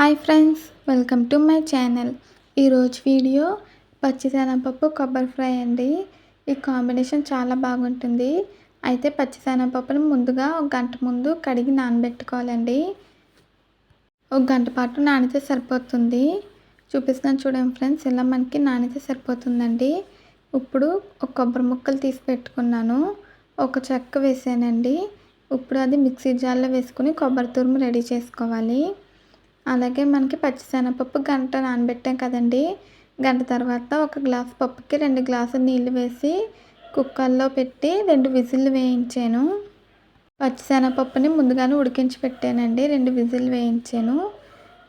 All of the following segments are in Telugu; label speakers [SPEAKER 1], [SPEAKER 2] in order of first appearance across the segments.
[SPEAKER 1] Hi friends welcome to my channel. ఈరోజు వీడియో పచ్చిశనగపప్పు కొబ్బరి ఫ్రై అండి. ఈ కాంబినేషన్ చాలా బాగుంటుంది. అయితే పచ్చిశనగపప్పుని ముందుగా ఒక గంట ముందు కడిగి నానబెట్టుకోవాలండి. ఒక గంట పాటు నానితే సరిపోతుంది. చూపిస్తున్నాను చూడండి ఫ్రెండ్స్ ఇలా మనకి నానితే సరిపోతుందండి. ఇప్పుడు ఒక కొబ్బరి ముక్కలు తీసి పెట్టుకున్నాను. ఒక చెక్క వేసానండి. ఇప్పుడు అది మిక్సీ జార్లో వేసుకుని కొబ్బరి తురుము రెడీ చేసుకోవాలి. అలాగే మనకి పచ్చిశనగపప్పు గంట నానబెట్టాం కదండి. గంట తర్వాత ఒక గ్లాస్ పప్పుకి రెండు గ్లాసులు నీళ్ళు వేసి కుక్కర్లో పెట్టి రెండు విజిల్లు వేయించాను. పచ్చిశనగపప్పుని ముందుగానే ఉడికించి పెట్టానండి. రెండు విజిల్లు వేయించాను.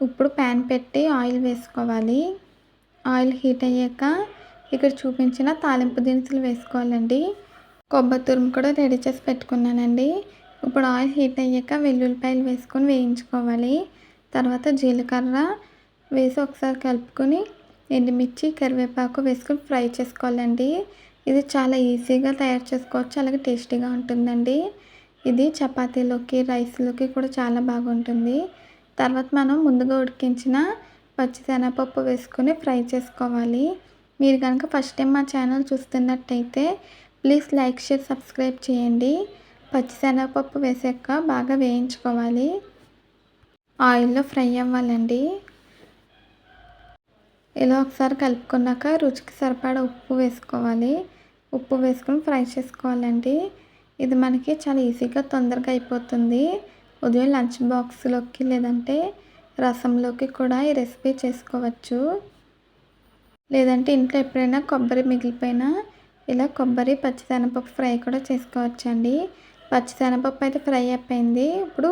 [SPEAKER 1] ఇప్పుడు ప్యాన్ పెట్టి ఆయిల్ వేసుకోవాలి. ఆయిల్ హీట్ అయ్యాక ఇక్కడ చూపించిన తాలింపు దినుసులు వేసుకోవాలండి. కొబ్బరి తురుము కూడా రెడీ చేసి పెట్టుకున్నానండి. ఇప్పుడు ఆయిల్ హీట్ అయ్యాక వెల్లుల్లిపాయలు వేసుకొని వేయించుకోవాలి. తర్వాత జీలకర్ర వేసి ఒకసారి కలుపుకొని ఎండుమిర్చి కరివేపాకు వేసుకొని ఫ్రై చేసుకోవాలండి. ఇది చాలా ఈజీగా తయారు చేసుకోవచ్చు అలాగే టేస్టీగా ఉంటుందండి. ఇది చపాతీలోకి రైస్లోకి కూడా చాలా బాగుంటుంది. తర్వాత మనం ముందుగా ఉడికించిన పచ్చిశనగపప్పు వేసుకొని ఫ్రై చేసుకోవాలి. మీరు కనుక ఫస్ట్ టైం మా ఛానల్ చూస్తున్నట్టయితే ప్లీజ్ లైక్ షేర్ సబ్స్క్రైబ్ చేయండి. పచ్చిశనగపప్పు వేసాక బాగా వేయించుకోవాలి. ఆయిల్లో ఫ్రై అవ్వాలండి. ఇలా ఒకసారి కలుపుకున్నాక రుచికి సరిపడా ఉప్పు వేసుకోవాలి. ఉప్పు వేసుకొని ఫ్రై చేసుకోవాలండి. ఇది మనకి చాలా ఈజీగా తొందరగా అయిపోతుంది. ఉదయం లంచ్ బాక్స్లోకి లేదంటే రసంలోకి కూడా ఈ రెసిపీ చేసుకోవచ్చు. లేదంటే ఇంట్లో ఎప్పుడైనా కొబ్బరి మిగిలిపోయినా ఇలా కొబ్బరి పచ్చిశనగపప్పు ఫ్రై కూడా చేసుకోవచ్చండి. పచ్చిశనగపప్పు అయితే ఫ్రై అయిపోయింది. ఇప్పుడు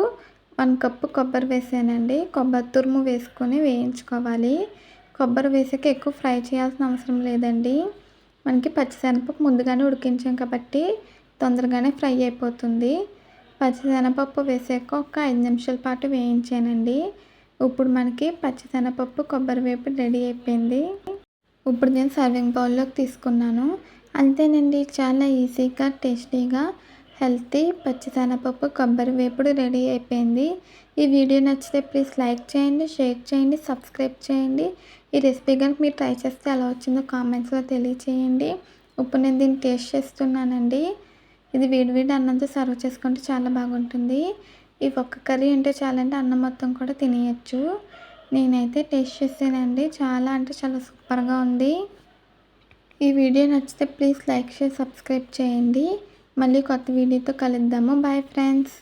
[SPEAKER 1] వన్ కప్పు కొబ్బరి వేసానండి. కొబ్బరి తురుము వేసుకొని వేయించుకోవాలి. కొబ్బరి వేసాక ఎక్కువ ఫ్రై చేయాల్సిన అవసరం లేదండి. మనకి పచ్చిశనగపప్పు ముందుగానే ఉడికించాం కాబట్టి తొందరగానే ఫ్రై అయిపోతుంది. పచ్చిశనగపప్పు వేసాక ఒక ఐదు నిమిషాల పాటు వేయించానండి. ఇప్పుడు మనకి పచ్చిశనగపప్పు కొబ్బరి వేపు రెడీ అయిపోయింది. ఇప్పుడు నేను సర్వింగ్ బౌల్లోకి తీసుకున్నాను. అంతేనండి. చాలా ఈజీగా టేస్టీగా హెల్తీ పచ్చిసెనగపప్పు కొబ్బరి వేపుడు రెడీ అయిపోయింది. ఈ వీడియో నచ్చితే ప్లీజ్ లైక్ చేయండి షేర్ చేయండి సబ్స్క్రైబ్ చేయండి. ఈ రెసిపీ కనుక మీరు ట్రై చేస్తే ఎలా వచ్చిందో కామెంట్స్లో తెలియచేయండి. ఇప్పుడు నేను దీన్ని టేస్ట్ చేస్తున్నానండి. ఇది వేడివేడి అన్నంతో సర్వ్ చేసుకుంటే చాలా బాగుంటుంది. ఈ ఒక్క కర్రీ అంటే చాలా అంటే అన్నం మొత్తం కూడా తినేయచ్చు. నేనైతే టేస్ట్ చేసానండి. చాలా అంటే చాలా సూపర్గా ఉంది. ఈ వీడియో నచ్చితే ప్లీజ్ లైక్ షేర్ సబ్స్క్రైబ్ చేయండి. మళ్ళీ కొత్త వీడియోతో కలుద్దాము. Bye friends